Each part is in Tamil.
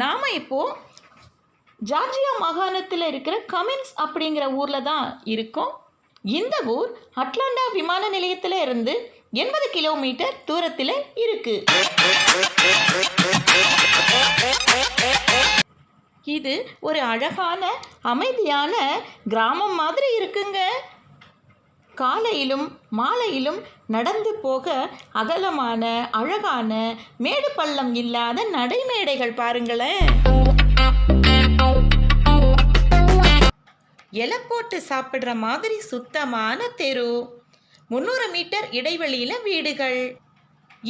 நாம் இப்போது ஜார்ஜியா மாகாணத்தில் இருக்கிற கமின்ஸ் அப்படிங்கிற ஊரில் தான் இருக்கோம். இந்த ஊர் அட்லாண்டா விமான நிலையத்தில் இருந்து எண்பது கிலோமீட்டர் தூரத்தில் இருக்கு. இது ஒரு அழகான அமைதியான கிராமம் மாதிரி இருக்குங்க. காலையிலும் மாலையிலும் நடந்து போக அகலமான அழகான மேடு பள்ளம் இல்லாத நடைமேடைகள் பாருங்களேன். இலை போட்டு சாப்பிட்ற மாதிரி சுத்தமான தெரு. முந்நூறு மீட்டர் இடைவெளியில் வீடுகள்.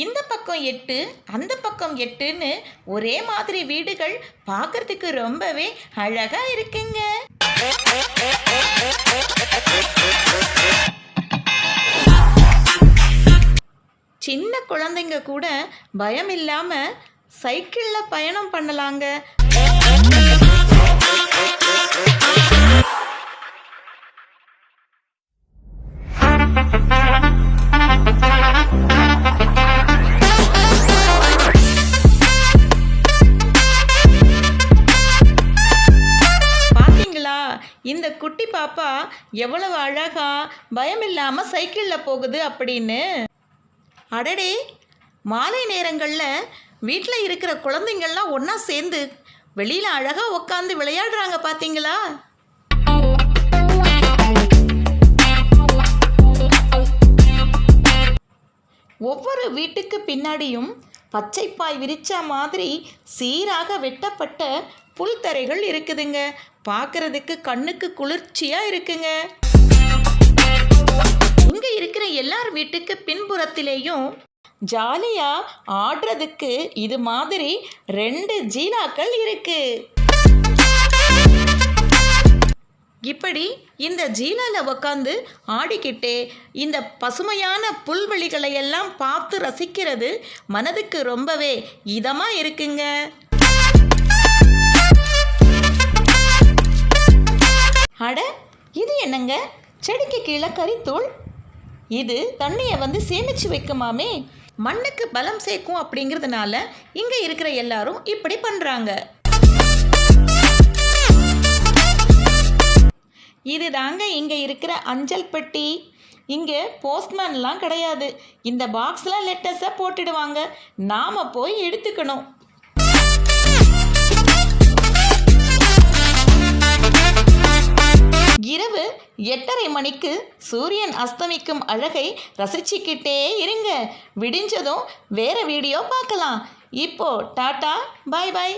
இந்த பக்கம் எட்டு அந்த பக்கம் எட்டுன்னு ஒரே மாதிரி வீடுகள் பார்க்கறதுக்கு ரொம்பவே அழகா இருக்குங்க. குழந்தைங்க கூட பயம் இல்லாம சைக்கிள்ல பயணம் பண்ணலாங்க. பாத்தீங்களா? இந்த குட்டி பாப்பா எவ்வளவு அழகா பயம் இல்லாம சைக்கிள்ல போகுது அப்படின்னு. அடடே மாலை நேரங்களில் வீட்டில் இருக்கிற குழந்தைங்கள்லாம் ஒன்றா சேர்ந்து வெளியில் அழகாக உட்காந்து விளையாடுறாங்க பார்த்தீங்களா ஒவ்வொரு வீட்டுக்கு பின்னாடியும் பச்சைப்பாய் விரிச்ச மாதிரி சீராக வெட்டப்பட்ட புல்தரைகள் இருக்குதுங்க. பார்க்கறதுக்கு கண்ணுக்கு குளிர்ச்சியாக இருக்குங்க. இங்க இருக்கிற எல்லார் வீட்டுக்கு பின்புறத்திலேயும் ஜாலியா ஆடுறதுக்கு இது மாதிரி ரெண்டு ஜீலாக்கள் இருக்கு. இப்படி இந்த ஜீலாவில் உக்காந்து ஆடிக்கிட்டே இந்த பசுமையான புல்வெளிகளை எல்லாம் பார்த்து ரசிக்கிறது மனதுக்கு ரொம்பவே இதமா இருக்குங்க. அட இது என்னங்க? செடிக்கு கீழே கறித்தூள் இது தண்ணியை வந்து சேமிச்சு வைக்குமாமே? மண்ணுக்கு பலம் சேர்க்கும் அப்படிங்கிறதுனால இங்கே இருக்கிற எல்லாரும் இப்படி பண்ணுறாங்க இது தாங்க இங்கே இருக்கிற அஞ்சல் பெட்டி. இங்கே போஸ்ட்மேன்லாம் கிடையாது. இந்த பாக்ஸில் லெட்டர்ஸை போட்டுடுவாங்க. நாம் போய் எடுத்துக்கணும். இரவு எட்டரை மணிக்கு சூரியன் அஸ்தமிக்கும் அழகை ரசிச்சுக்கிட்டே இருங்க. விடிஞ்சதும் வேற வீடியோ பார்க்கலாம். இப்போ டாடா பாய் பாய்